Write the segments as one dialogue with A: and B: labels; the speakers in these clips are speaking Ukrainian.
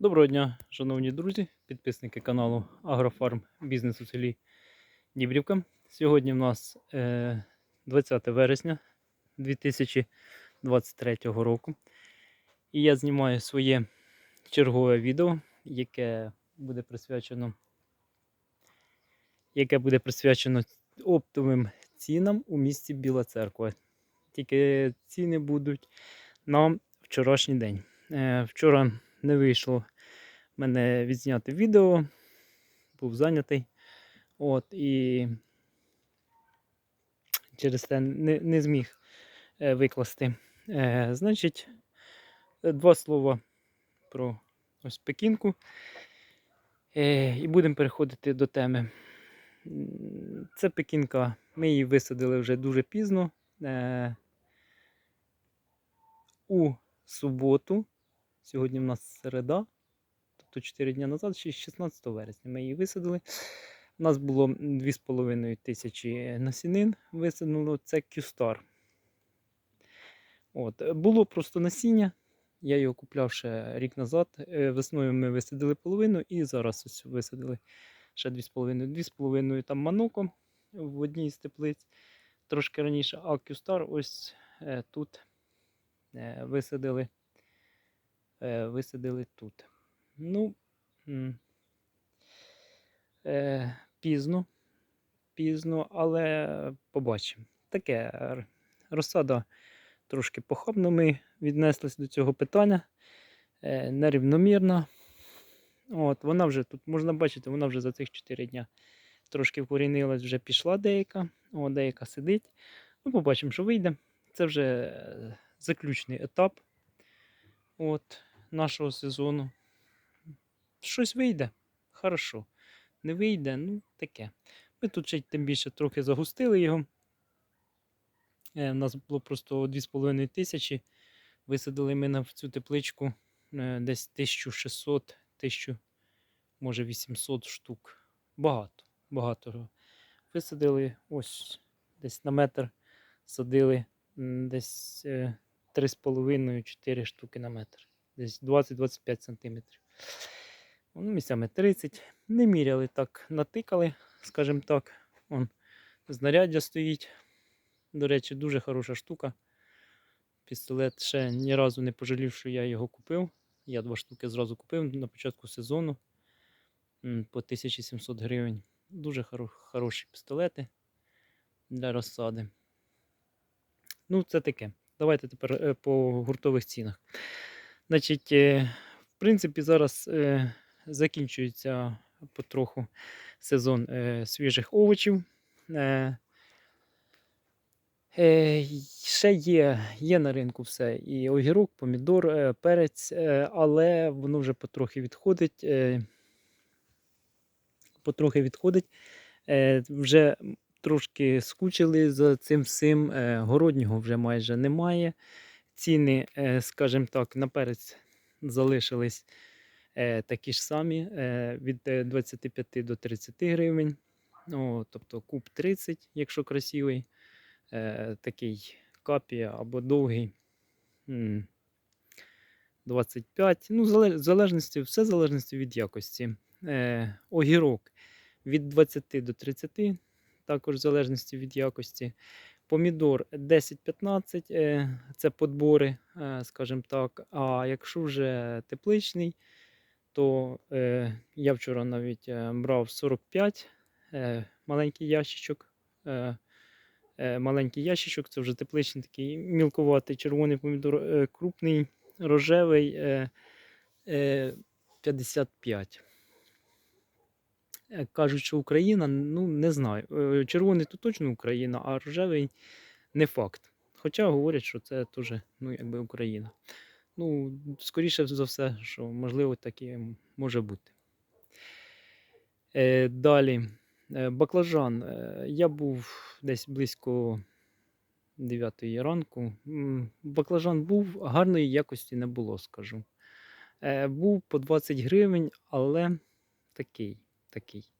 A: Доброго дня, шановні друзі, підписники каналу Агрофарм Бізнес у селі Дібрівка. Сьогодні в нас е, 20 вересня 2023 року. І я знімаю своє чергове відео, яке буде присвячено, яке буде присвячено оптовим цінам у місті Біла Церква. Тільки ціни будуть на вчорашній день. Е, Вчора не вийшло мене відзняти відео, був зайнятий. От, і через це не, не зміг е, викласти. Е, значить, е, два слова про ось пекінку. Е, і будемо переходити до теми. Це пекінка. Ми її висадили вже дуже пізно. Е, у суботу. Сьогодні в нас середа тобто 4 дні назад, ще 16 вересня, ми її висадили. У нас було 2,5 тисячі насінин висадено, це Q-Star. От. Було просто насіння. Я його купляв ще рік назад. Е, Весною ми висадили половину і зараз ось висадили ще 2,5. 2,5 там маноко в одній з теплиць трошки раніше, а Q-Star ось е, тут е, висадили, висадили тут. Ну, е, пізно, пізно, але побачимо. Таке розсада трошки похабно ми віднеслись до цього питання. Е, нерівномірна. От, вона вже тут можна бачити, вона вже за цих 4 дня трошки вкорінилась, вже пішла деяка, о, деяка сидить. Ну, побачимо, що вийде. Це вже е, заключний етап от, нашого сезону. Щось вийде, хорошо. Не вийде, ну таке. Ми тут ще тим більше трохи загустили його. Е, У нас було просто 2,5 тисячі. Висадили ми на цю тепличку е, десь 1600, 1000, може 800 штук. Багато, багато. Висадили ось десь на метр садили десь е, 3,5-4 штуки на метр. Десь 20-25 сантиметрів. Ну, місцями 30. Не міряли так, натикали, скажімо так. Вон, знаряддя стоїть. До речі, дуже хороша штука. Пістолет ще ні разу не пожалів, що я його купив. Я два штуки зразу купив на початку сезону по 1700 гривень. Дуже хоро- хороші пістолети для розсади. Ну, це таке. Давайте тепер е, по гуртових цінах. Значить, е, в принципі, зараз е, закінчується потроху сезон е, свіжих овочів. Е, е, ще є, є на ринку все. І огірок, помідор, е, перець, е, але воно вже потрохи відходить. Е, потрохи відходить. Е, вже трошки скучили за цим всім. Е, городнього вже майже немає. Ціни, е, скажімо так, на перець залишились такі ж самі е, від е, 25 до 30 гривень. О, тобто куб 30, якщо красивий, е, такий капія або довгий. 25. Ну, залежності, все в залежності від якості. Е, огірок від 20 до 30, також в залежності від якості. Помідор 10-15, е, це подбори, е, скажімо так. А якщо вже тепличний, то е, я вчора навіть е, брав 45 е, маленький ящичок. Е, е, маленький ящичок, це вже тепличний такий мілкуватий червоний помідор, е, крупний, рожевий е, е, 55. Е, Кажуть, що Україна, ну не знаю. Червоний то точно Україна, а рожевий не факт. Хоча говорять, що це теж ну, Україна. Ну, скоріше за все, що можливо таке може бути. Е, далі. Е, баклажан. Е, я був десь близько 9 ранку. Баклажан був, гарної якості не було, скажу. Е, був по 20 гривень, але такий, такий.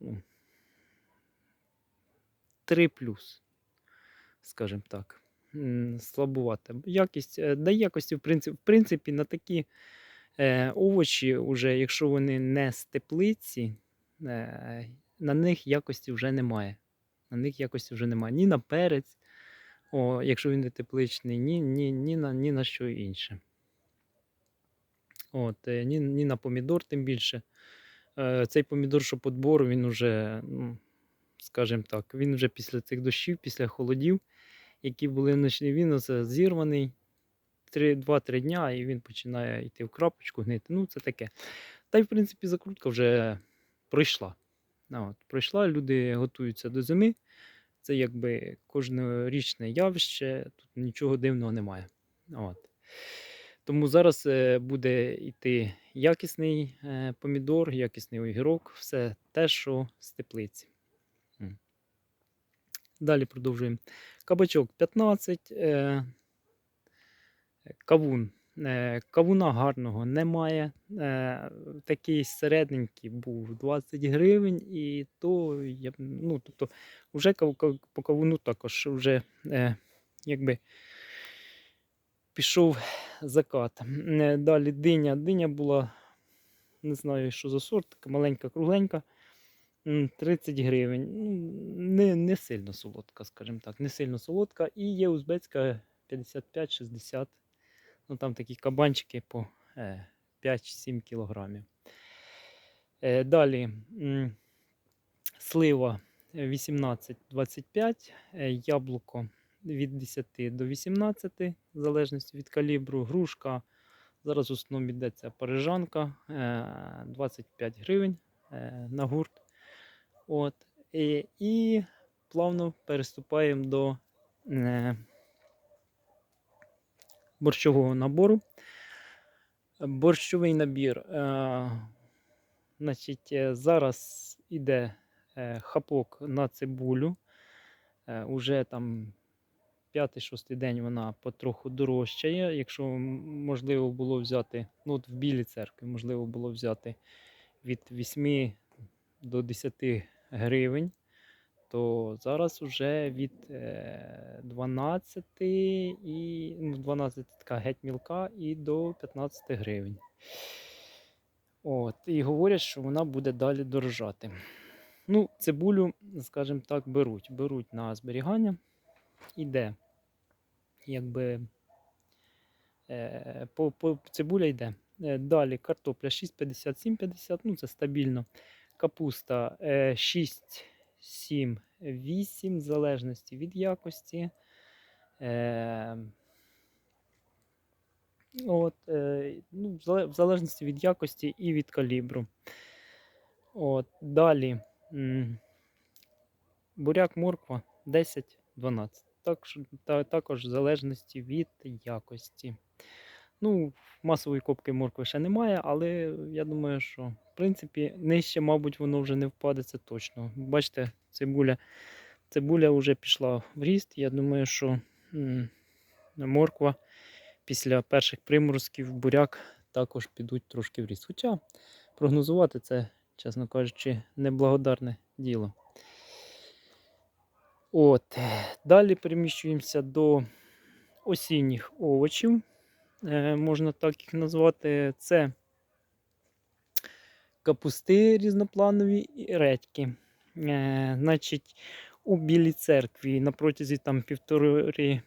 A: Ну, 3 плюс, скажімо так. М, Слабувата якість. Е, Да якості, в принципі, в принципі, на такі Е, овочі, уже, якщо вони не з теплиці, е, на них якості вже немає. На них якості вже немає. Ні на перець, о, якщо він не тепличний, ні, ні, ні, на, ні на що інше. От, ні, ні на помідор, тим більше. Цей помідор, що по двору, він уже, ну, скажімо так, він вже після цих дощів, після холодів, які були вночі, він оце зірваний 2-3 дня, і він починає йти в крапочку, гнити. Ну, це таке. Та й, в принципі, закрутка вже пройшла. Ну, от, пройшла, люди готуються до зими. Це якби кожнорічне явище, тут нічого дивного немає. От. Тому зараз е, буде йти якісний е, помідор, якісний огірок, все те, що з теплиці. Далі продовжуємо. Кабачок 15, е, кавун. Е, Кавуна гарного немає. Е, Такий середненький був 20 гривень, і то я, ну, тобто, вже по кавуну також вже якби пішов закат. Далі диня. Диня була, не знаю, що за сорт, така маленька, кругленька. М, 30 гривень. Ну, Не, не сильно солодка, скажімо так, не сильно солодка. І є узбецька 55-60. Ну там такі кабанчики по е, 5-7 кілограмів. Е, Далі слива 18-25, е, яблуко від 10 до 18, в залежності від калібру, грушка. Зараз в основному йдеться парижанка е, 25 гривень е, на гурт. От. І, і плавно переступаємо до е, борщового набору. Борщовий набір. Е, значить, е, зараз іде е, хапок на цибулю. Е, уже там п'ятий-шостий день вона потроху дорожчає. Якщо можливо було взяти, ну от в білій церкві можливо було взяти від 8 до 10 гривень, то зараз вже від е, 12 і ну, 12 така геть мілка і до 15 гривень. От, і говорять, що вона буде далі дорожати. Ну, цибулю, скажімо так, беруть. Беруть на зберігання. Іде. Якби е, по, по цибуля йде. Е, Далі картопля 6,50, 7,50, ну це стабільно. Капуста е, 6, 7, 8, в залежності від якості. Е, От, е, ну, в залежності від якості і від калібру. От, далі. Буряк морква 10-12. Так, також в залежності від якості. Ну, масової копки моркви ще немає, але я думаю, що в принципі нижче, мабуть, воно вже не впаде, це точно. Бачите, цибуля, цибуля вже пішла в ріст. Я думаю, що м, морква після перших приморозків, буряк також підуть трошки в ріст. Хоча прогнозувати це, чесно кажучи, неблагодарне діло. От. Далі переміщуємося до осінніх овочів. Е, можна так їх назвати. Це капусти різнопланові і редьки. Е, значить, у Білій церкві на протязі там півтори,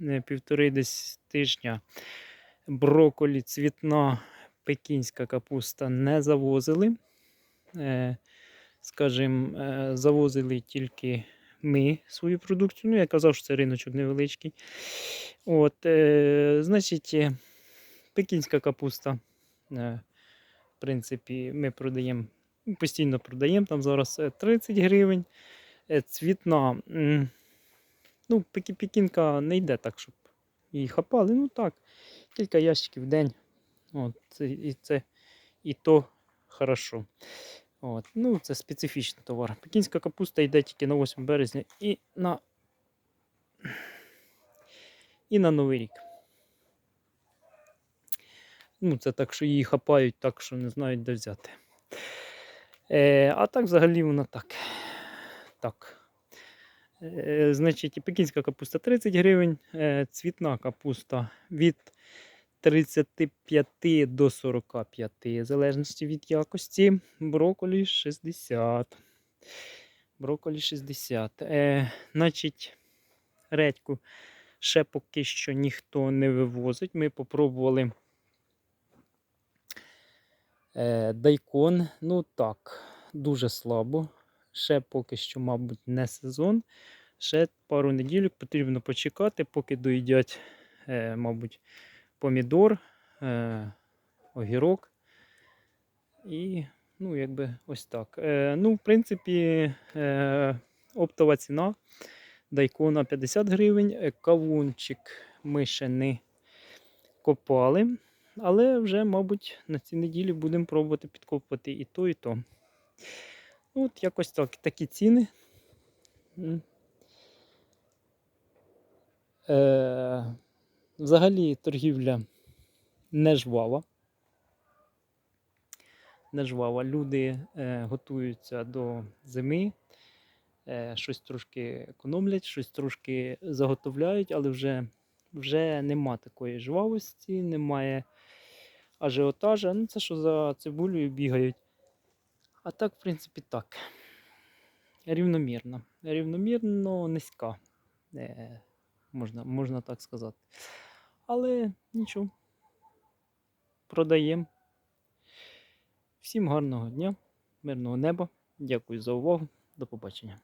A: е, півтори десь тижня броколі, цвітна пекінська капуста не завозили. Скажімо, завозили тільки ми свою продукцію. Ну, я казав, що це риночок невеличкий. От, е, значить, е, пекінська капуста. Е, в принципі, ми продаємо, постійно продаємо. Там зараз е, 30 гривень. Е, цвітна. Ну, пекінка не йде так, щоб її хапали. Ну так, кілька ящиків в день. От, і це і то хорошо. От. Ну, це специфічний товар. Пекінська капуста йде тільки на 8 березня і на, і на Новий рік. Ну, це так, що її хапають, так що не знають, де взяти. Е, а так взагалі вона так. Так. Е, значить, пекінська капуста 30 гривень, е, цвітна капуста від 35 до 45, в залежності від якості. Броколі 60. Броколі 60. Е, значить, редьку ще поки що ніхто не вивозить. Ми попробували е, дайкон. Ну так, дуже слабо. Ще поки що, мабуть, не сезон. Ще пару неділь потрібно почекати, поки доїдять, е, мабуть, помідор, е, огірок. І, ну, якби ось так. Е, ну, в принципі, е, оптова ціна дайкона 50 гривень. Е, Кавунчик ми ще не копали. Але вже, мабуть, на цій неділі будемо пробувати підкопати і то, і то. Ну, от якось так, такі ціни. Е, взагалі торгівля не жвава. Не жвава. Люди е, готуються до зими, е, щось трошки економлять, щось трошки заготовляють, але вже, вже нема такої жвавості, немає ажіотажа. Ну, це що за цибулею бігають. А так, в принципі, так. Рівномірно. Рівномірно низька. Е, можна, можна так сказати. Але нічого. Продаємо. Всім гарного дня, мирного неба. Дякую за увагу. До побачення.